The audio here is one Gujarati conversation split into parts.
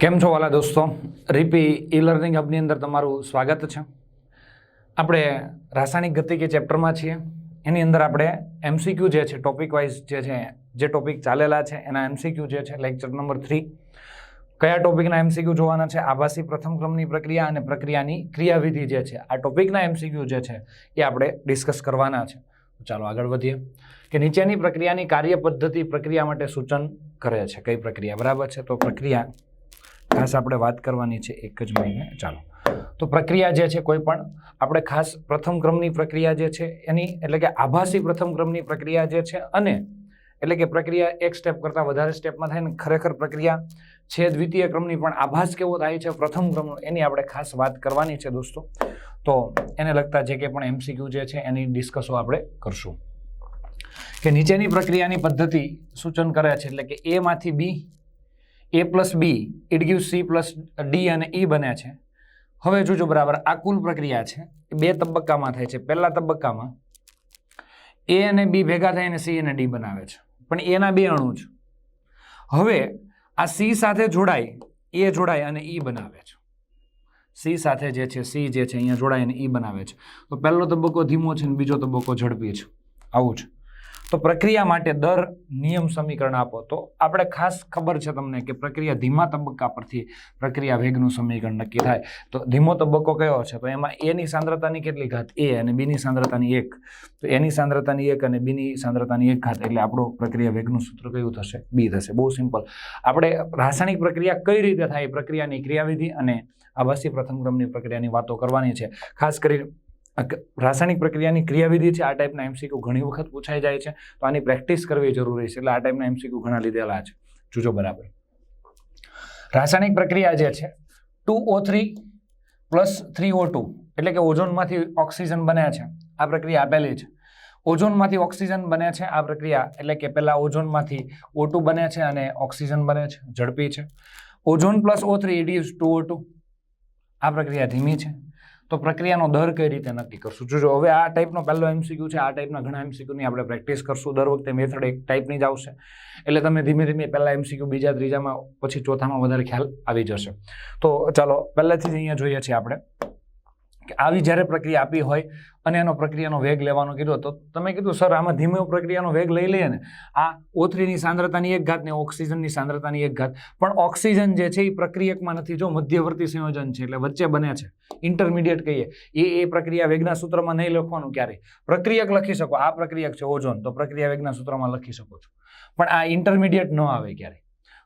કેમ છો વાલા દોસ્તો? રીપી ઈ લર્નિંગ હબની અંદર તમારું સ્વાગત છે. આપણે રાસાયણિક ગતિકી ચેપ્ટરમાં છીએ. એની અંદર આપણે એમસીક્યુ જે છે ટોપિક વાઇઝ જે છે, જે ટોપિક ચાલેલા છે, એના એમસીક્યુ જે છે લેક્ચર નંબર થ્રી કયા ટોપિકના એમસીક્યુ જોવાના છે? આભાસી પ્રથમ ક્રમની પ્રક્રિયા અને પ્રક્રિયાની ક્રિયાવિધિ જે છે. આ ટોપિકના એમસીક્યુ જે છે, એ આપણે ડિસ્કસ કરવાના છે. ચાલો આગળ વધીએ. કે નીચેની પ્રક્રિયાની કાર્ય પદ્ધતિ પ્રક્રિયા માટે સૂચન કરે છે. કઈ પ્રક્રિયા? બરાબર છે? તો પ્રક્રિયા ખાસ આપણે વાત કરવાની છે એક જ મહિને. ચાલો. તો પ્રક્રિયા જે છે કોઈ પણ, આપણે ખાસ પ્રથમ ક્રમની પ્રક્રિયા જે છે એની, એટલે કે આભાસી પ્રથમ ક્રમની પ્રક્રિયા જે છે અને, એટલે કે પ્રક્રિયા એક સ્ટેપ કરતાં વધારે સ્ટેપમાં થાય ને ખરેખર પ્રક્રિયા છે દ્વિતીય ક્રમની પણ આભાસ કેવો થાય છે પ્રથમ ક્રમનો, એની આપણે ખાસ વાત કરવાની છે દોસ્તો. તો એને લગતા જે કે પણ એમસીક્યુ જે છે એની ડિસ્કસો આપણે કરશું. કે નીચેની પ્રક્રિયાની પદ્ધતિ સૂચન કરે છે, એટલે કે એમાંથી B A plus B it give C plus D અને ઈ બને છે. હવે જોજો બરાબર, આ કુલ પ્રક્રિયા છે. બે તબક્કામાં થાય છે. પહેલા તબક્કામાં એ અને બી ભેગા થાય અને સી અને ડી બનાવે છે. પણ એના બે અણુ છે. હવે આ સી સાથે જોડાય એ જોડાય અને ઈ બનાવે છે. સી સાથે જે છે સી જે છે, અહીંયા જોડાય અને ઈ બનાવે છે. તો પહેલો તબક્કો ધીમો છે અને બીજો તબક્કો ઝડપી છે. આવું છે. તો પ્રક્રિયા માટે દર નિયમ સમીકરણ આપો. તો આપણે ખાસ ખબર છે તમને કે પ્રક્રિયા ધીમા તબક્કા પરથી પ્રક્રિયા વેગનું સમીકરણ નક્કી થાય. તો ધીમો તબક્કો કયો છે? તો એમાં એની સાંદ્રતાની કેટલી ઘાત? એ અને બીની સાંદ્રતાની એક. તો એની સાંદ્રતાની એક અને બીની સાંદ્રતાની એક ઘાત. એટલે આપણું પ્રક્રિયા વેગનું સૂત્ર કયું થશે? બી થશે. બહુ સિમ્પલ. આપણે રાસાયણિક પ્રક્રિયા કઈ રીતે થાય? એ પ્રક્રિયાની ક્રિયાવિધિ અને આભાસી પ્રથમ ક્રમની પ્રક્રિયાની વાતો કરવાની છે. ખાસ કરીને રાસાયણિક પ્રક્રિયાની ક્રિયાવિધિ છે, આ ટાઈપના એમસીક્યુ ઘણી વખત પૂછાઈ જાય છે, તો આની પ્રેક્ટિસ કરવી જરૂરી છે, એટલે આ ટાઈપના એમસીક્યુ ઘણા લીધેલા છે. જોજો બરાબર. રાસાયણિક પ્રક્રિયા જે છે, two O three plus three O two, એટલે કે ઓઝોનમાંથી ઓક્સિજન બન્યા છે, આ પ્રક્રિયા આપેલી છે. ઓઝોનમાંથી ઓક્સિજન બને છે, આ પ્રક્રિયા, એટલે કે પહેલાં ઓઝોનમાંથી ઓ ટુ બને છે અને ઓક્સિજન બને છે, ઝડપી છે. Ozone plus O three it two O two, આ પ્રક્રિયા ધીમી છે. તો પ્રક્રિયાનો દર કઈ રીતે નક્કી કરશું? જોજો હવે આ ટાઈપનો પહેલો એમસીક્યુ છે, આ ટાઈપના ઘણા એમસીક્યુની આપણે પ્રેક્ટિસ કરશું. દર વખતે મેથડ એક ટાઈપની જ આવશે. એટલે તમે ધીમે ધીમે પહેલા એમસીક્યુ બીજા, ત્રીજામાં, પછી ચોથામાં વધારે ખ્યાલ આવી જશે. તો ચાલો, પહેલાથી જ અહીંયા જોઈએ છીએ આપણે. કે આવી જ્યારે પ્રક્રિયા આપી હોય અને એનો પ્રક્રિયાનો વેગ લેવાનો કીધો તો તમે કીધું, સર, આમાં ધીમે પ્રક્રિયાનો વેગ લઈ લઈએ ને. આ ઓથરીની સાંદ્રતાની એક ઘાત ને ઓક્સિજનની સાંદ્રતાની એક ઘાત. પણ ઓક્સિજન જે છે એ પ્રક્રિયકમાં નથી, જો મધ્યવર્તી સંયોજન છે એટલે વચ્ચે બને છે. ઇન્ટરમીડિયેટ કહીએ. એ એ પ્રક્રિયા વેગના સૂત્રમાં નહીં લખવાનું ક્યારેય. પ્રક્રિયક લખી શકો. આ પ્રક્રિયક છે ઓઝોન. તો પ્રક્રિયા વેગના સૂત્રમાં લખી શકો છો. પણ આ ઇન્ટરમીડિયેટ ન આવે ક્યારેય.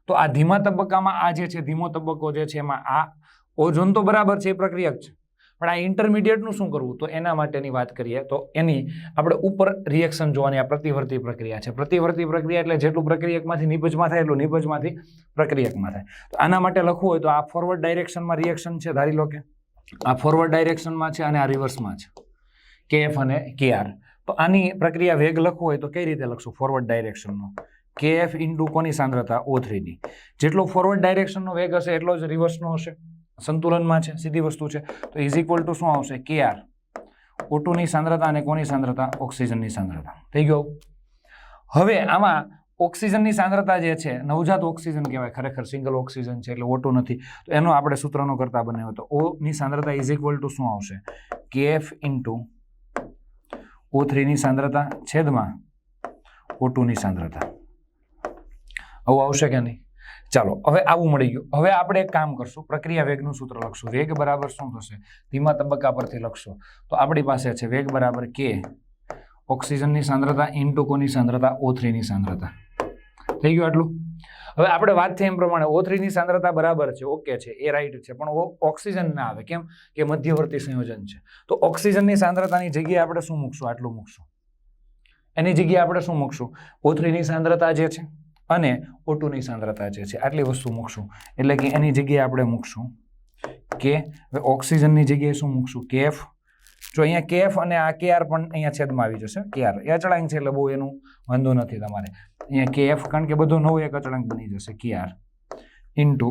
તો આ ધીમા તબક્કામાં આ જે છે, ધીમો તબક્કો જે છે એમાં આ ઓઝોન તો બરાબર છે, એ પ્રક્રિયક છે. પણ આ ઇન્ટરમીડિયેટનું શું કરવું? તો એના માટેની વાત કરીએ તો એની આપણે ઉપર રિએક્શન જોવાની આ પ્રતિવર્તી પ્રક્રિયા છે. પ્રતિવર્તી પ્રક્રિયા એટલે જેટલું પ્રક્રિયકમાંથી નિપજમાં થાય એટલું નિપજમાંથી પ્રક્રિયકમાં થાય. તો આના માટે લખવું હોય તો આ ફોરવર્ડ ડાયરેક્શનમાં રિએક્શન છે, ધારી લો કે. આ ફોરવર્ડ ડાયરેક્શનમાં છે અને આ રિવર્સમાં છે. કે એફ અને કે આર તો આની પ્રક્રિયા વેગ લખવું હોય તો કઈ રીતે લખશું? ફોરવર્ડ ડાયરેક્શનનો કે એફ ઇન્ટુ કોની સાંદ્રતા? ઓ થ્રીની જેટલો ફોરવર્ડ ડાયરેક્શનનો વેગ હશે, એટલો જ રિવર્સનો હશે. સંતુલનમાં છે, સીધી વસ્તુ છે. તો ઇઝ ઇક્વલ ટુ શું આવશે? કે આર ઓટુની સાંદ્રતા અને કોની સાંદ્રતા? ઓક્સિજનની સાંદ્રતા. થઈ ગયો? હવે આમાં ઓક્સિજનની સાંદ્રતા જે છે, નવજાત ઓક્સિજન કહેવાય, ખરેખર સિંગલ ઓક્સિજન છે એટલે ઓટો નથી. તો એનો આપણે સૂત્રનો કરતા બનાવ્યો તો ઓની સાંદ્રતા ઇઝ ઇક્વલ ટુ શું આવશે? કે એફ ઇન્ટુ ઓ થ્રીની સાંદ્રતા છેદમાં ઓ સાંદ્રતા. આવું આવશે કે નહીં ચાલો, હવે આવું મળી ગયું. હવે આપણે એક કામ કરશું. પ્રક્રિયા વેગનું સૂત્ર લખશું. વેગ બરાબર શું થશે? ધીમા તબક્કા પરથી લખશો. તો આપણી પાસે છે વેગ બરાબર કે ઓક્સિજનની સાંદ્રતા ઇન્ટુ સાંદ્રતા? ઓ થ્રીની સાંદ્રતા. થઈ ગયું આટલું? હવે આપણે વાત થઈ એમ પ્રમાણે ઓ થ્રીની સાંદ્રતા બરાબર છે, ઓકે છે, એ રાઈટ છે, પણ ઓ, ઓક્સિજન ના આવે. કેમ? કે મધ્યવર્તી સંયોજન છે. તો ઓક્સિજનની સાંદ્રતાની જગ્યાએ આપણે શું મૂકશું? આટલું મૂકશું. એની જગ્યાએ આપણે શું મૂકશું? ઓ થ્રીની સાંદ્રતા જે છે અને ઓટુની સાંદ્રતા જે છે, આટલી વસ્તુ મૂકશું. એટલે કે એની જગ્યાએ આપણે મૂકશું કે, હવે ઓક્સિજનની જગ્યાએ શું મૂકશું? કેફ જો અહીંયા કેફ અને આ કેઆર પણ અહીંયા છેદમાં આવી જશે. કેઆર એ અચળાંક છે એટલે બહુ એનું વાંધો નથી તમારે. અહીંયા કેએફ કારણ કે બધો નવો એક અચળાંક બની જશે કેઆર ઇન્ટુ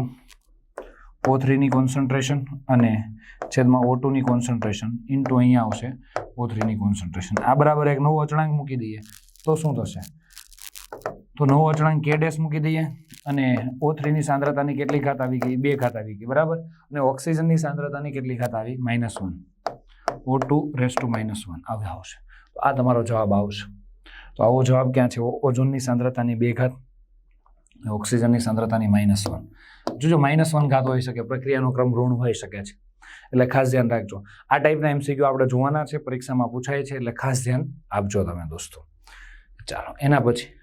ઓ થ્રીની કોન્સન્ટ્રેશન અને છેદમાં ઓ ટુની કોન્સન્ટ્રેશન ઇન્ટુ અહીંયા આવશે ઓ થ્રીની કોન્સન્ટ્રેશન આ બરાબર એક નવો અચળાંક મૂકી દઈએ તો શું થશે? તો નવો અચળાંક કે ડેશ મૂકી દઈએ અને ઓ થ્રીની સાંદ્રતાની કેટલી ઘાત આવી ગઈ? બે ઘાત આવી ગઈ, બરાબર? અને ઓક્સિજનની સાંદ્રતાની કેટલી ઘાત આવી? Minus one O two raise to minus one આવે આવશે. તો આ તમારો જવાબ આવશે. તો આવો જવાબ ક્યાં છે? ઓઝોનની સાંદ્રતાની બે ઘાત ઓક્સિજનની સાંદ્રતાની માઇનસ વન જોજો માઇનસ વન ઘાત હોઈ શકે, પ્રક્રિયાનો ક્રમ ઋણ હોઈ શકે છે. એટલે ખાસ ધ્યાન રાખજો. આ ટાઈપના એમસીક્યુ આપણે જોવાના છે, પરીક્ષામાં પૂછાય છે, એટલે ખાસ ધ્યાન આપજો તમે દોસ્તો. ચાલો, એના પછી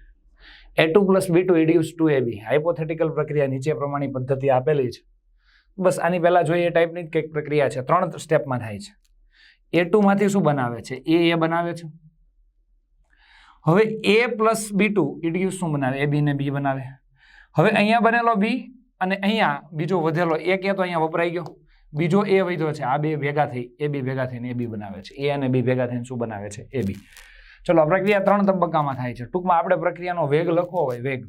A two plus B two induce two A B hypothetical પ્રક્રિયા નીચે પ્રમાણે પદ્ધતિ આપેલી છે. બસ આની પહેલાં જોઈએ એ ટાઈપની જ કંઈક પ્રક્રિયા છે. ત્રણ સ્ટેપમાં થાય છે. એ ટુમાંથી શું બનાવે છે? એ એ બનાવે છે. હવે એ પ્લસ બી ટુ ઇડ્યુસ શું બનાવે? એ બી ને બી બનાવે. હવે અહીંયા બનેલો બી અને અહીંયા બીજો વધેલો એ કે તો અહીંયા વપરાઈ ગયો. બીજો એ વધ્યો છે. આ બે ભેગા થઈ એ બી ભેગા થઈને એ બી બનાવે છે. એ અને બી ભેગા થઈને શું બનાવે છે? એ બી ચલો પ્રક્રિયા ત્રણ તબક્કામાં થાય છે. ટૂંકમાં આપણે પ્રક્રિયાનો વેગ લખવો હોય, વેગ.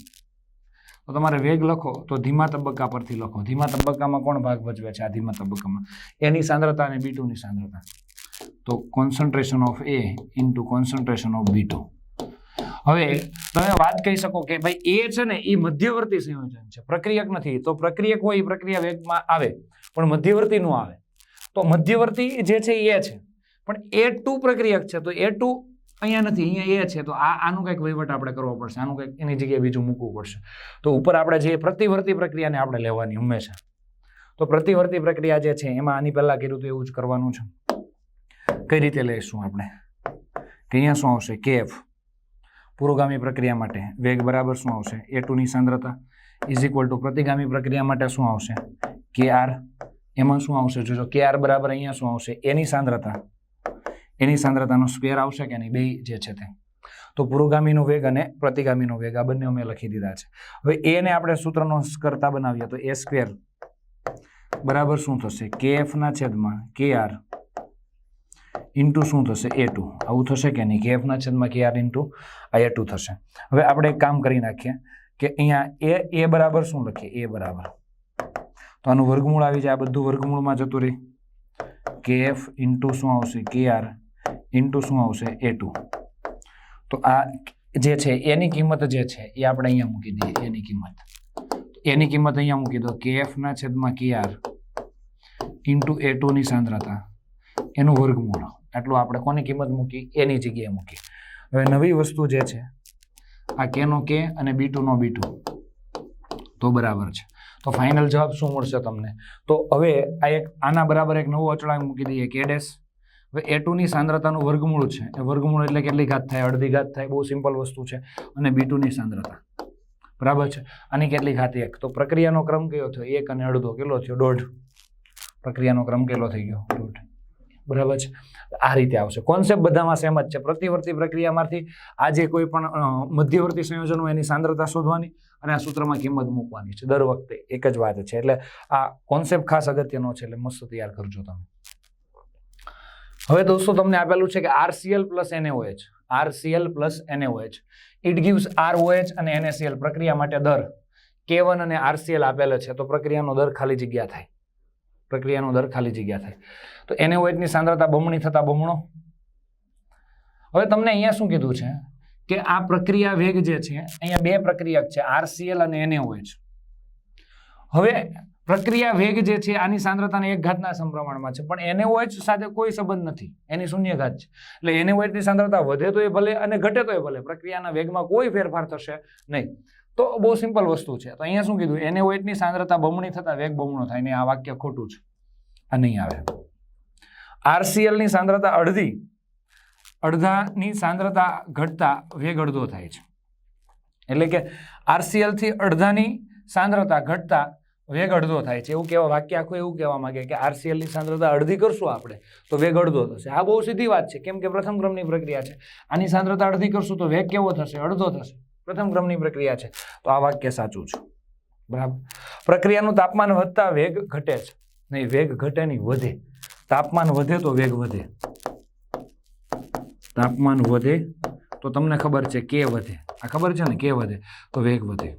તો તમારે વેગ લખો, તો ધીમા તબક્કા પરથી લખો. ધીમા તબક્કામાં કોણ ભાગ ભજવે છે? આ ધીમા તબક્કામાં. એની સાંદ્રતા અને બી ટુની સાંદ્રતા. તો concentration of A into concentration of B હવે તમે વાત કહી શકો કે ભાઈ એ છે ને એ મધ્યવર્તી સંયોજન છે. પ્રક્રિયક નથી. તો પ્રક્રિયક હોય એ પ્રક્રિયા વેગમાં આવે. પણ મધ્યવર્તી નું આવે. તો મધ્યવર્તી જે છે એ છે. પણ એ ટુ પ્રક્રિયક છે. તો એ ટુ અહીંયા નથી, અહીંયા એ છે. તો આ, આનું કંઈક વહીવટ આપણે કરવો પડશે. આનું કંઈક એની જગ્યાએ બીજું મૂકવું પડશે. તો ઉપર આપણે જે પ્રતિવર્તી પ્રક્રિયાને આપણે લેવાની હંમેશા. તો પ્રતિવર્તી પ્રક્રિયા જે છે, એમાં આની પહેલા કીધું તો એવું જ કરવાનું છે. કઈ રીતે લઈશું આપણે? કે અહીંયા શું આવશે? કેફ પુરોગામી પ્રક્રિયા માટે વેગ બરાબર શું આવશે? એ ટુની સાંદ્રતા ઇઝ ઇક્વલ ટુ પ્રતિગામી પ્રક્રિયા માટે શું આવશે? K R. એમાં શું આવશે? જોજો, કે આર બરાબર અહીંયા શું આવશે? એની સાંદ્રતા. એની સાંદ્રતાનો સ્ક્વેર આવશે કે નહીં? બે જે છે તે. તો પુરોગામીનો વેગ અને પ્રતિગામીનો વેગ, આ બંને અમે લખી દીધા છે. હવે એને આપણે સૂત્રનો કરતા બનાવીએ તો એ સ્ક્વેર બરાબર શું થશે? કે એફના છેદમાં કે આર ઇન્ટુ શું થશે? એ ટુ આવું થશે કે નહીં? કે એફના છેદમાં કે આર ઇન્ટુ આ એ ટુ થશે. હવે આપણે એક કામ કરી નાખીએ કે અહીંયા એ એ બરાબર શું લખીએ? એ બરાબર. તો આનું વર્ગમૂળ આવી જાય. આ બધું વર્ગમૂળમાં જતું રહે. કે એફ ઇન્ટુ શું આવશે? કે આર ઇન્ટુ શું આવશે? એ ટુ તો આ જે છે એની કિંમત જે છે, એ આપણે અહીંયા મૂકી દઈએ એની કિંમત. એની કિંમત અહીંયા મૂકી દો. કે એફના છેદમાં કે આર ઇન્ટુ એ ટુની સાંદ્રતા. એનું વર્ગમૂળ. આટલું આપણે કોની કિંમત મૂકી? એની જગ્યાએ મૂકી. હવે નવી વસ્તુ જે છે, આ કેનો કે અને બી ટુનો બી ટુ તો બરાબર છે. તો ફાઇનલ જવાબ શું મળશે તમને? તો હવે આ એક આના બરાબર એક નવો અચળાંક મૂકી દઈએ. કે ડેશ હવે એ ટુની સાંદ્રતાનું વર્ગમૂળ છે. એ વર્ગમૂળ એટલે કેટલી ઘાત થાય? અડધી ઘાત થાય. બહુ સિમ્પલ વસ્તુ છે. અને બી ટુની સાંદ્રતા. બરાબર છે? આની કેટલી ઘાત? એક. તો પ્રક્રિયાનો ક્રમ કયો થયો? એક અને અડધો કેટલો થયો? દોઢ. પ્રક્રિયાનો ક્રમ કેટલો થઈ ગયો? દોઢ. બરાબર છે? આ રીતે આવશે. કોન્સેપ્ટ બધામાં સેમ જ છે. પ્રતિવર્તી પ્રક્રિયામાંથી આ જે કોઈ પણ મધ્યવર્તી સંયોજનો એની સાંદ્રતા શોધવાની અને આ સૂત્રમાં કિંમત મૂકવાની છે. દર વખતે એક જ વાત છે. એટલે આ કોન્સેપ્ટ ખાસ અગત્યનો છે. એટલે મસ્ત તૈયાર કરજો તમે. હવે દોસ્તો, તમને આપેલું છે કે RCL plus NAOH RCL plus NAOH it gives ROH અને એનએસીએલ પ્રક્રિયા માટે દર. કે વન અને આરસીએલ આપેલો છે, તો પ્રક્રિયાનો દર ખાલી જગ્યા થાય. પ્રક્રિયાનો દર ખાલી જગ્યા થાય. તો એનએઓએચની સાંદ્રતા બમણી થતા બમણો. હવે તમને અહીંયા શું કીધું છે? કે આ પ્રક્રિયા વેગ જે છે, અહીંયા બે પ્રક્રિયક છે આરસીએલ અને એનએઓએચ હવે પ્રક્રિયા વેગ જે છે, આની સાંદ્રતાને એક ઘાતના સમપ્રમાણમાં છે. પણ એનએઓએચ સાથે કોઈ સંબંધ નથી. એની શૂન્ય ઘાત છે. એટલે એનએઓએચની સાંદ્રતા વધે તો એ ભલે અને ઘટે તો એ ભલે. પ્રક્રિયાના વેગમાં કોઈ ફેરફાર થશે નહીં. તો બહુ સિમ્પલ વસ્તુ છે. તો અહીંયા શું કીધું? એનએઓએચની સાંદ્રતા બમણી થતા વેગ બમણો થાય ને આ વાક્ય ખોટું છે. આ નહીં આવે. આરસીએલની સાંદ્રતા અડધી. અડધાની સાંદ્રતા ઘટતા વેગ અડધો થાય છે. એટલે કે આરસીએલથી અડધાની સાંદ્રતા ઘટતા વેગ અડધો થાય છે. એવું કહેવા વાક્ય આખું એવું કહેવા માંગે કે આરસીએલની સાંદ્રતા અડધી કરશું આપણે, તો વેગ અડધો થશે. આ બહુ સીધી વાત છે. કેમ કે પ્રથમ ક્રમની પ્રક્રિયા છે. આની સાંદ્રતા અડધી કરશું તો વેગ કેવો થશે? અડધો થશે. પ્રથમ ક્રમની પ્રક્રિયા છે. તો આ વાક્ય સાચું છે. બરાબર? પ્રક્રિયાનું તાપમાન વધતા વેગ ઘટે છે. નહીં, વેગ ઘટે નહીં, વધે. તાપમાન વધે તો વેગ વધે. તાપમાન વધે તો તમને ખબર છે કે વધે. આ ખબર છે ને? કે વધે? તો વેગ વધે.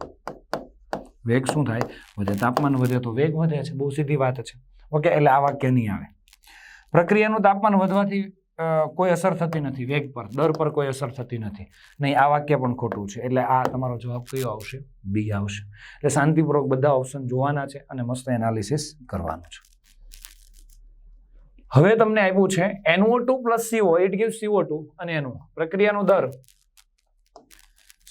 વેગ શું થાય? વધે તાપમાન વધે તો વેગ વધે છે, બહુ સીધી વાત છે. ઓકે, એટલે આ વાક્ય નહીં આવે. પ્રક્રિયાનું તાપમાન વધવાથી કોઈ અસર થતી નથી, વેગ પર, દર પર કોઈ અસર થતી નથી. નહીં, આ વાક્ય પણ ખોટું છે, એટલે આ તમારો જવાબ કયો આવશે? બી આવશે. એટલે શાંતિપૂર્વક બધા ઓપ્શન જોવાના છે અને મસ્ત એનાલિસિસ કરવાનું છે. હવે તમને આપ્યું છે NO two plus CO it give CO two અને એનો પ્રક્રિયાનો દર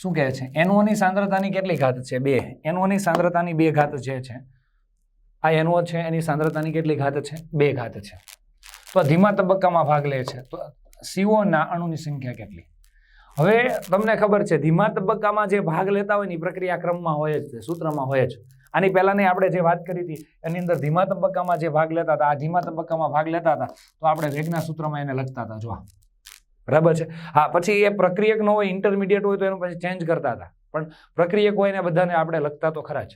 શું કહે છે? એનઓની સાંદ્રતાની કેટલી ઘાત છે? બે. એનઓની સાંદ્રતાની બે ઘાત જે છે, આ એનઓ છે, એની સાંદ્રતાની કેટલી ઘાત છે? બે ઘાત છે. તો ધીમા તબક્કામાં ભાગ લે છે. તો સીઓના અણુની સંખ્યા કેટલી? હવે તમને ખબર છે, ધીમા તબક્કામાં જે ભાગ લેતા હોય ને પ્રક્રિયા ક્રમમાં હોય જ તે સૂત્રમાં હોય જ. આની પહેલાંની આપણે જે વાત કરી હતી, એની અંદર ધીમા તબક્કામાં જે ભાગ લેતા હતા, આ ધીમા તબક્કામાં ભાગ લેતા હતા, તો આપણે વેગના સૂત્રમાં એને લખતા હતા. જો. બરાબર છે? હા, પછી એ પ્રક્રિયક નો હોય ઇન્ટરમીડિયેટ હોય તો એનું પછી ચેન્જ કરતા હતા. પણ પ્રક્રિયક હોય ને બધાને આપણે લખતા તો ખરા જ.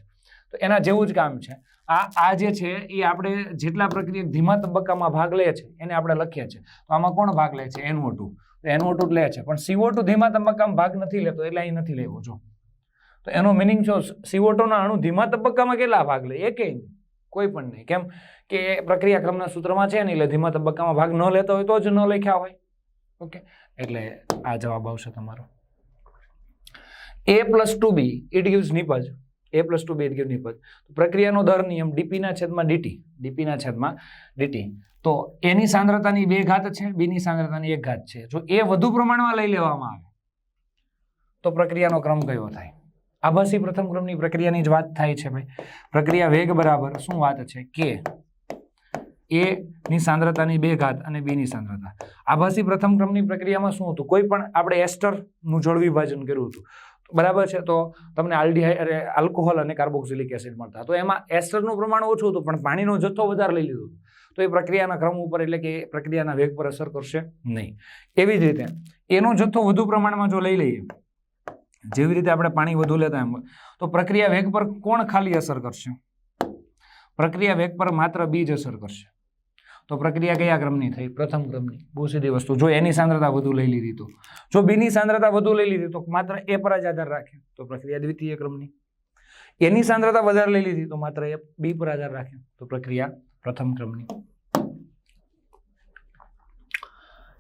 તો એના જેવું જ કામ છે. આ આ જે છે, એ આપણે જેટલા પ્રક્રિયક ધીમા તબક્કામાં ભાગ લે છે, એને આપણે લખીએ છીએ તો આમાં કોણ ભાગ લે છે? NO two. તો એનઓ ટુ લે છે. પણ સીઓ ટુ ધીમા તબક્કામાં ભાગ નથી લેતો, એટલે અહીં નથી લેવો, જો. તો એનો મિનિંગ શું? સીઓ ટુના અણુ ધીમા તબક્કામાં કેટલા ભાગ લે? નહીં. કોઈ પણ નહીં. કેમ કે એ પ્રક્રિયા ક્રમના સૂત્રમાં છે નહીં એટલે ધીમા તબક્કામાં ભાગ ન લેતો હોય તો જ ન લખ્યા હોય. ઓકે. એટલે આ જવાબ આવશે તમારો. A plus two B it gives નિપજ A plus two B it give નિપજ પ્રક્રિયાનો દર નિયમ ડીપીના છેદમાં ડીટી ડીપીના છેદમાં ડીટી તો એની સાંદ્રતાની બે ઘાત છે બીની સાંદ્રતાની એક ઘાત છે. જો એ વધુ પ્રમાણમાં લઈ લેવામાં આવે, તો પ્રક્રિયાનો ક્રમ કયો થાય? આભાસી પ્રથમ ક્રમની પ્રક્રિયાની જ વાત થાય છે, ભાઈ. પ્રક્રિયા વેગ બરાબર શું વાત છે? કે એ ની સાંદ્રતાની બે ઘાત અને બી ની સાંદ્રતા. આભાસી પ્રથમ ક્રમની પ્રક્રિયામાં શું હતું? કોઈ પણ આપણે એસ્ટરનું જળ વિભાજન કર્યું હતું. બરાબર છે? તો તમને આલ્ડીહાઈ આલ્કોહોલ અને કાર્બોક્સિલિક એસિડ મળતા. તો એમાં એસ્ટરનું પ્રમાણ ઓછું હતું, પણ પાણીનો જથ્થો વધારે લઈ લીધો તો એ પ્રક્રિયાના ક્રમ ઉપર એટલે કે પ્રક્રિયાના વેગ પર અસર કરશે નહીં. એવી જ રીતે, એનો જથ્થો વધુ પ્રમાણમાં જો લઈ લઈએ, જેવી રીતે આપણે પાણી વધુ લેતા એમ, તો પ્રક્રિયા વેગ પર કોણ ખાલી અસર કરશે? પ્રક્રિયા વેગ પર માત્ર બીજ અસર કરશે. તો પ્રક્રિયા કયા ક્રમની થઈ? પ્રથમ ક્રમની. બહુ સીધી વસ્તુ. જો એની સાંદ્રતા વધુ લઈ લીધી તો. જો બીની સાંદ્રતા વધુ લઈ લીધી તો માત્ર એ પર જ આધાર રાખે. તો પ્રક્રિયા દ્વિતીય ક્રમની. એની સાંદ્રતા વધારે લઈ લીધી તો માત્ર એ બી પર આધાર રાખે. તો પ્રક્રિયા પ્રથમ ક્રમની.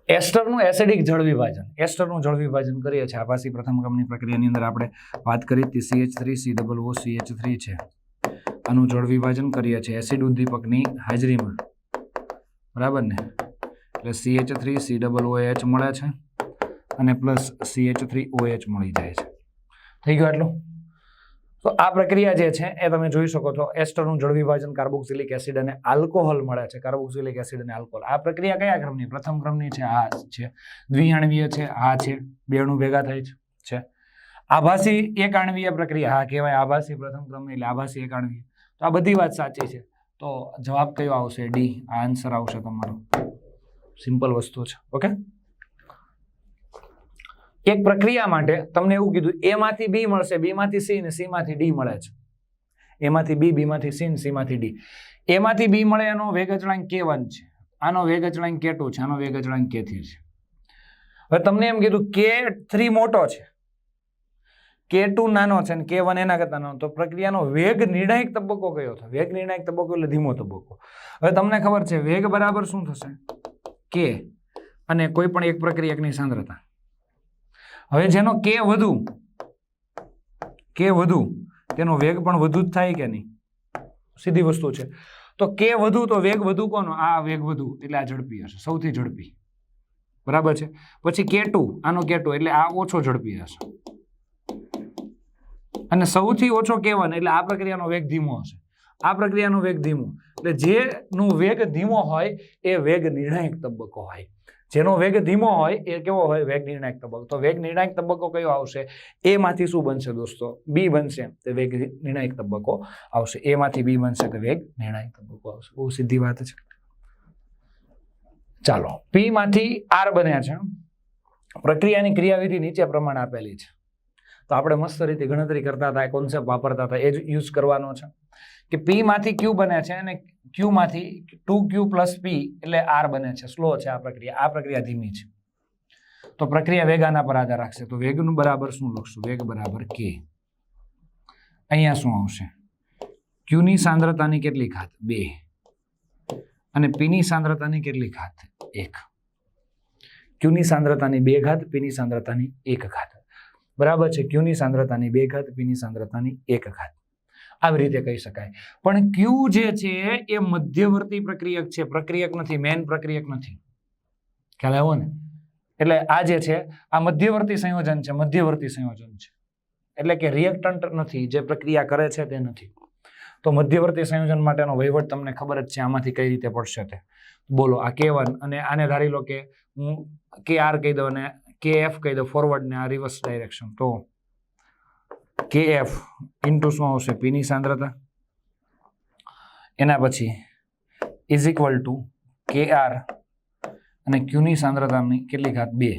એસ્ટરનું એસિડિક જળ વિભાજન. એસ્ટરનું જળ વિભાજન કરીએ છીએ. આભાસી પ્રથમ ક્રમની પ્રક્રિયાની અંદર આપણે વાત કરી. હતી C H three C double O C H three છે. આનું જળ વિભાજન કરીએ છીએ. એસિડ ઉદ્દીપકની હાજરીમાં. બરાબર ને? એટલે C H three C double O H મળે છે અને plus C H three O H મળી જાય છે. થઈ ગયું એટલું તો આ પ્રક્રિયા જે છે એ તમે જોઈ શકો છો. એસ્ટરનું જળ વિભાજન કાર્બોક્સિલિક એસિડ અને આલ્કોહોલ મળે છે. કાર્બોક્સિલિક એસિડ અને આલ્કોહોલ. આ પ્રક્રિયા કયા ક્રમની? પ્રથમ ક્રમની છે આ છે. દ્વિઆણવીય છે, આ છે. બે અણુ ભેગા થાય છે. આભાસી એક આણવીય પ્રક્રિયા. હા, કહેવાય આભાસી પ્રથમ ક્રમની, એટલે આભાસી એક આણવીય. તો આ બધી વાત સાચી છે. તો જવાબ કયો આવશે? ડી આ આન્સર આવશે તમારો. સિમ્પલ વસ્તુ છે. ઓકે એક પ્રક્રિયા માટે તમને એવું કીધું એમાંથી બી મળશે. બીમાંથી સી ને સીમાંથી ડી મળે છે. એમાંથી બી બીમાંથી સી ને સીમાંથી ડી એમાંથી બી મળે એનો વેગ અચળાંક કે વન છે. આનો વેગ અચળાંક કે ટુ છે. આનો વેગ અચળાંક કે થ્રી છે. હવે તમને એમ કીધું કે થ્રી મોટો છે. કે ટુ નાનો છે ને કે વન એના કરતા નાનો. તો પ્રક્રિયાનો વેગ નિર્ણાયક તબક્કો કયો થયો વેગ નિર્ણાયક તબક્કો એટલે ધીમો તબક્કો. હવે તમને ખબર છે, વેગ બરાબર શું થશે? કે અને કોઈ પણ એક પ્રક્રિયકની સાંદ્રતા. હવે જેનો કે વધુ કે વધુ, તેનો વેગ પણ વધુ જ થાય કે નહીં? સીધી વસ્તુ છે. તો કે વધુ, તો વેગ વધુ કોનો? આ વેગ વધુ, એટલે આ ઝડપી હશે, સૌથી ઝડપી. બરાબર છે? પછી કે ટુ આનો કે ટુ એટલે આ ઓછો ઝડપી હશે. અને સૌથી ઓછો કહેવાય એટલે આ પ્રક્રિયાનો વેગ ધીમો હશે. આ પ્રક્રિયાનો વેગ ધીમો. એટલે જેનું વેગ ધીમો હોય, એ વેગ નિર્ણાયક તબક્કો હોય. જેનો વેગ ધીમો હોય, એ કેવો હોય? વેગ નિર્ણાયક તબક્કો. તો વેગ નિર્ણાયક તબક્કો કયો આવશે? એમાંથી શું બનશે દોસ્તો? બી બનશે તે વેગ નિર્ણાયક તબક્કો આવશે. એમાંથી બી બનશે તો વેગ નિર્ણાયક તબક્કો આવશે. બહુ સીધી વાત છે. ચાલો. પી માંથી આર બન્યા છે. પ્રક્રિયાની ક્રિયાવિધિ નીચે પ્રમાણે આપેલી છે. તો આપણે મસ્ત રીતે ગણતરી કરતા હતા કોન્સેપ્ટ વાપરતા હતા, એ જ યુઝ કરવાનો છે. કે પી માંથી ક્યુ બને છે અને ક્યુ માંથી ટુ ક્યુ પ્લસ પી એટલે આર બને છે. સ્લો છે આ પ્રક્રિયા. આ પ્રક્રિયા ધીમી છે. તો પ્રક્રિયા વેગાના પર આધાર રાખશે. તો વેગનું બરાબર શું લખશું? વેગ બરાબર કે અહીંયા શું આવશે? ક્યુની સાંદ્રતાની કેટલી ઘાત? બે. અને પીની સાંદ્રતાની કેટલી ઘાત? એક. ક્યુની સાંદ્રતાની બે ઘાત પીની સાંદ્રતાની એક ઘાત. બરાબર છે ક્યુની સાંદ્રતાની બે ઘાત પીની સાંદ્રતાની એક ઘાત. આવી રીતે કહી શકાય. પણ ક્યુ જે છે, એ મધ્યવર્તી પ્રક્રિયક છે, પ્રક્રિયક નથી મેન પ્રક્રિયક નથી. ખ્યાલ આવ્યો ને? એટલે આ જે છે, આ મધ્યવર્તી સંયોજન છે, મધ્યવર્તી સંયોજન છે. એટલે કે રિએક્ટન્ટ નથી, જે પ્રક્રિયા કરે છે તે નથી. તો મધ્યવર્તી સંયોજન માટેનો વહીવટ તમને ખબર જ છે, આમાંથી કઈ રીતે પડશે તે. બોલો, આ કે અને આને ધારી લો કે હું કે આર કહી દઉં અને કે એફ કહી દો ફોરવર્ડ ને આ રિવર્સ ડાયરેક્શન તો કે એફ ઇન્ટુ શું આવશે? પીની સાંદ્રતા. એના પછી is equal to K R અને ક્યુની સાંદ્રતાની કેટલી ઘાત? બે.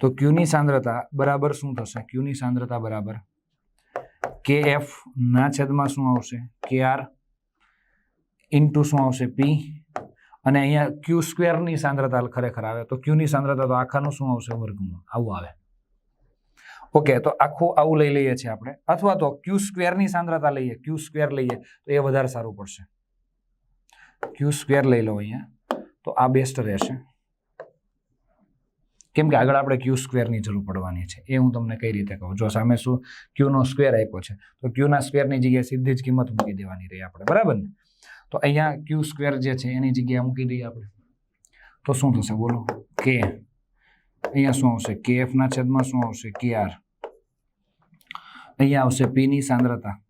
તો ક્યુની સાંદ્રતા બરાબર શું થશે? ક્યુની સાંદ્રતા બરાબર કે એફ ના છેદમાં શું આવશે? કે આર ઇન્ટુ શું આવશે? પી અને અહીંયા ક્યુ સ્ક્વેરની સાંદ્રતા ખરેખર આવે. તો ક્યુની સાંદ્રતા તો આખાનું શું આવશે? વર્ગમાં આવું આવે. ઓકે, તો આખું આવું લઈ લઈએ છીએ આપણે. અથવા તો ક્યુ સ્ક્વેરની સાંદ્રતા લઈએ. ક્યુ સ્ક્વેર લઈએ. તો એ વધારે સારું પડશે. ક્યુ સ્ક્વેર લઈ લો અહીંયા. તો આ બેસ્ટ રહેશે. કેમ કે આગળ આપણે ક્યુ સ્ક્વેરની જરૂર પડવાની છે. એ હું તમને કઈ રીતે કહું? જો સામે શું ક્યુનો સ્ક્વેર આપ્યો છે. તો ક્યુના સ્ક્વેરની જગ્યાએ સીધી જ કિંમત મૂકી દેવાની રહી આપણે. બરાબર ને? તો અહીંયા ક્યુ સ્ક્વેર જે છે, એની જગ્યાએ મૂકી દઈએ આપણે. તો શું થશે? બોલો. કે અહીંયા શું આવશે? કે એફના છેદમાં શું આવશે? કે આર અહીંયા આવશે પીની સાંદ્રતા.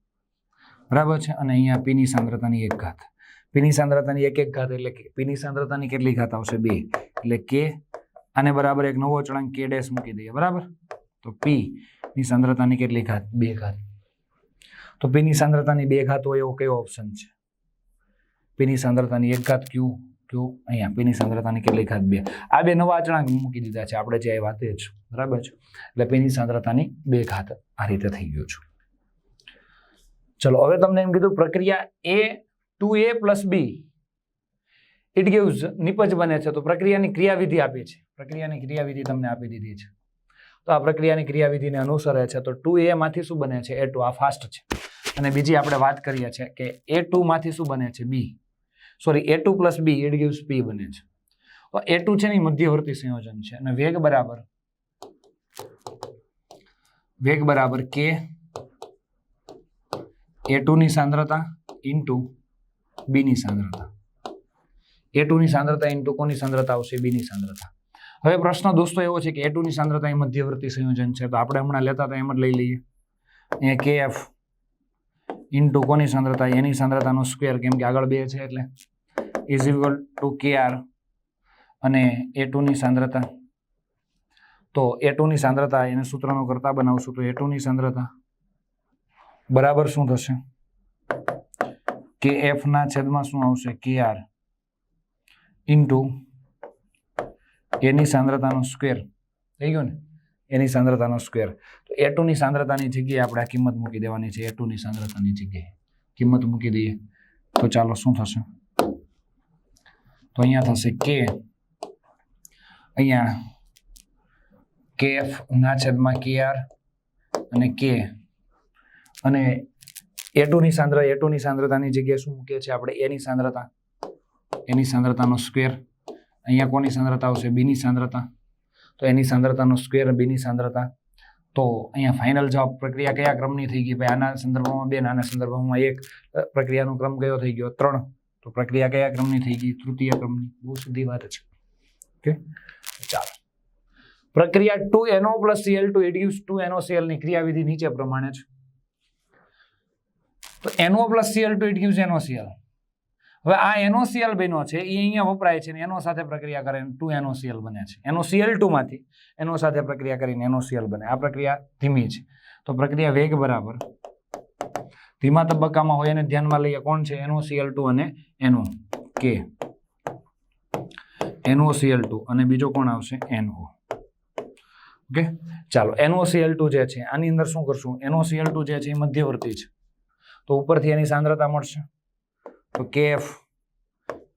બરાબર છે? અને અહીંયા પીની સાંદ્રતાની એક ઘાત. પીની સાંદ્રતાની એક એક ઘાત એટલે કે પીની સાંદ્રતાની કેટલી ઘાત આવશે? બે. એટલે કે આને બરાબર એક નવો અચળાંક કે ડેશ મૂકી દઈએ. બરાબર? તો પી ની સાંદ્રતાની કેટલી ઘાત? બે ઘાત. તો પીની સાંદ્રતાની બે ઘાત હોય એવો કયો ઓપ્શન છે? પીની સાંદ્રતાની એક ઘાત ક્યુ ક્યુ અહીંયા, પીની સાંદ્રતાની કેટલી ઘાત બે. આ બે નવા અચળાંક મૂકી દીધા છે. આપણે જે વાત જ, બરાબર છે? એટલે પીની સાંદ્રતાની બે ઘાત આ રીતે થઈ ગયું છે. ચલો, હવે તમને એમ કીધું પ્રક્રિયા A two A plus B. It gives નિપજ બને છે, તો પ્રક્રિયાની ક્રિયાવિધિ આપી છે. પ્રક્રિયાની ક્રિયાવિધિ તમને આપી દીધી છે. તો આ પ્રક્રિયાની ક્રિયાવિધિને અનુસરે છે, તો ટુ એ માંથી શું બને છે? એ ટુ, આ ફાસ્ટ છે. અને બીજી આપણે વાત કરીએ છીએ કે એ ટુ માંથી શું બને છે? B. Sorry A two plus B it gives P બને છે. તો એ ટુ છે ને મધ્યવર્તી સંયોજન છે. અને વેગ બરાબર? વેગ બરાબર કે એ ની સાંદ્રતા ઇન્ટુ બીની સાંદ્રતા. એ ની સાંદ્રતા ઇન્ટુ કોની સાંદ્રતા આવશે? બીની સાંદ્રતા. હવે પ્રશ્ન દોસ્તો એવો છે કે એ ની સાંદ્રતા એ મધ્યવર્તી સંયોજન છે. તો આપણે હમણાં લેતા હતા, એમ જ લઈ લઈએ. અહીંયા કે એફ ઇન્ટુ કોની સાંદ્રતા? એની સાંદ્રતાનો સ્ક્વેર કેમ કે આગળ બે છે એટલે is equal to K R અને એ ટુની સાંદ્રતા. તો એ ટુની સાંદ્રતા એને સૂત્રનો કરતા બનાવશું, તો એ ટુની સાંદ્રતા બરાબર શું થશે? કે એફ ના છેદમાં શું આવશે? કે આર ઇન્ટુ એની સાંદ્રતાનો સ્ક્વેર થઈ ગયો ને? એની સાંદ્રતાનો સ્ક્વેર તો એ ટુની સાંદ્રતાની જગ્યાએ આપણે આ કિંમત મૂકી દેવાની છે. એ ટુની સાંદ્રતાની જગ્યાએ. કિંમત મૂકી દઈએ. તો ચાલો શું થશે? તો અહીંયા થશે કે અહીંયા કે એફ ના છેદમાં કે આર અને કે અને એ ટુની સાંદ્ર એ ટુની સાંદ્રતાની જગ્યાએ શું મૂકીએ છીએ આપણે? એની સાંદ્રતા. એની સાંદ્રતાનો સ્ક્વેર અહીંયા કોની સાંદ્રતા આવશે? બીની સાંદ્રતા. તો એની સાંદ્રતાનો સ્ક્વેર બીની સાંદ્રતા. તો અહીંયા ફાઇનલ જવાબ પ્રક્રિયા કયા ક્રમની થઈ ગઈ? ભાઈ, આના સંદર્ભમાં બે આના સંદર્ભમાં એક. પ્રક્રિયાનો ક્રમ કયો થઈ ગયો? ત્રણ. તો પ્રક્રિયા કયા ક્રમની થઈ ગઈ? તૃતીય ક્રમની. બહુ સીધી વાત છે. ઓકે? ચાલો. પ્રક્રિયા two NO plus CL two gives two NaCl ની ક્રિયાવિધિ નીચે પ્રમાણે છે. તો NO plus CL two it gives NaCl હવે આ એનોસીએલ બન્યો છે, એ અહીંયા વપરાય છે ને એનો સાથે પ્રક્રિયા કરે ટુ એનોસીએલ બને છે. NaCl2 માંથી એનો સાથે પ્રક્રિયા કરીને એનોસીએલ બને. આ પ્રક્રિયા ધીમી છે. તો પ્રક્રિયા વેગ બરાબર. ધીમા તબક્કામાં હોય એને ધ્યાનમાં લઈએ, કોણ છે? NaCl2 અને એનો કે. NaCl2 અને બીજો કોણ આવશે? એનઓ. ઓકે? ચાલો NaCl2 જે છે, આની અંદર શું કરશું? NaCl2 જે છે, એ મધ્યવર્તી છે. તો ઉપરથી એની સાંદ્રતા મળશે. તો કેએફ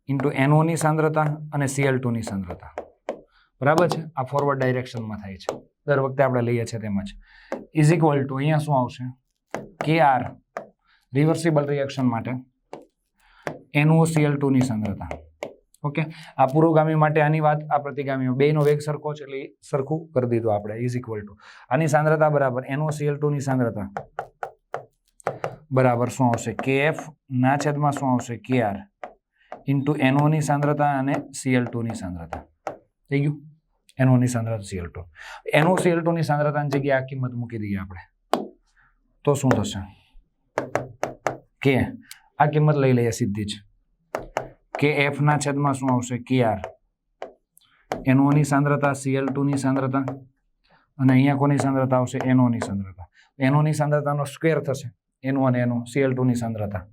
ઇન્ટુ એનઓની સાંદ્રતા અને સીએલ ટુની સાંદ્રતા. બરાબર છે? આ ફોરવર્ડ ડાયરેક્શનમાં થાય છે. દર વખતે આપણે લઈએ છીએ તેમજ ઇઝ ઇક્વલ ટુ અહીંયા શું આવશે? કે આર રિવર્સિબલ રિએક્શન માટે એનઓ સીએલ ટુની સાંદ્રતા. ઓકે આ પુરોગામી માટે આની વાત, આ પ્રતિગામી બેનો વેગ સરખો છે એટલે સરખું કરી દીધું આપણે. ઇઝ ઇક્વલ ટુ આની સાંદ્રતા બરાબર એનઓ સીએલ ટુની સાંદ્રતા. બરાબર શું આવશે? KF ના છેદમાં શું આવશે? કેઆર ઇન્ટુ એનઓની સાંદ્રતા અને સીએલ ટુની સાંદ્રતા. થઈ ગયું? એનઓની સાંદ્રતા સીએલ ટુ એનો સીએલ ટુની સાંદ્રતાની જગ્યાએ આ કિંમત મૂકી દઈએ આપણે. તો શું થશે? કે આ કિંમત લઈ લઈએ સીધી જ. કે એફ ના છેદમાં શું આવશે? કે આર એનો સાંદ્રતા સીએલ ટુની સાંદ્રતા. અને અહીંયા કોની સાંદ્રતા આવશે? એનઓની સાંદ્રતા. એનોની સાંદ્રતાનો સ્ક્વેર થશે. એનો અને એનો સીએલ ટુની સાંદ્રતા.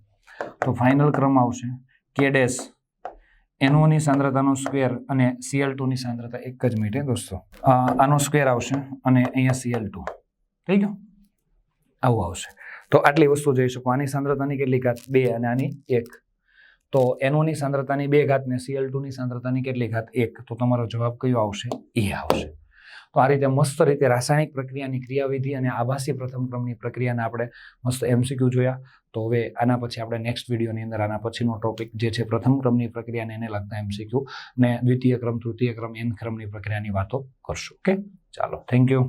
તો ફાઇનલ ક્રમ આવશે કે ડેશ એનો ની સાંદ્રતાનો સ્ક્વેર અને સીએલ ટુની સાંદ્રતા એક જ મિનિટે દોસ્તો. આનો સ્ક્વેર આવશે અને અહીંયા સીએલ ટુ થઈ ગયું? આવું આવશે. તો આટલી વસ્તુ જોઈ શકો. આની સાંદ્રતાની કેટલી ઘાત? બે અને આની એક. તો એનોની સાંદ્રતાની બે ઘાત ને સીએલ ટુની સાંદ્રતાની કેટલી ઘાત? એક. તો તમારો જવાબ કયો આવશે? એ આવશે. તો આ રીતે મસ્ત રીતે રાસાયણિક પ્રક્રિયાની ક્રિયાવિધિ અને આભાસી પ્રથમ ક્રમની પ્રક્રિયાને આપણે મસ્ત એમસીક્યુ જોયા. તો હવે આના પછી આપણે નેક્સ્ટ વિડીયોની અંદર આના પછીનો ટોપિક જે છે પ્રથમ ક્રમની પ્રક્રિયાને એને લગતા એમસીક્યુ ને દ્વિતીય ક્રમ, તૃતીય ક્રમ એન ક્રમની પ્રક્રિયાની વાતો કરશું. ઓકે ચાલો. Thank you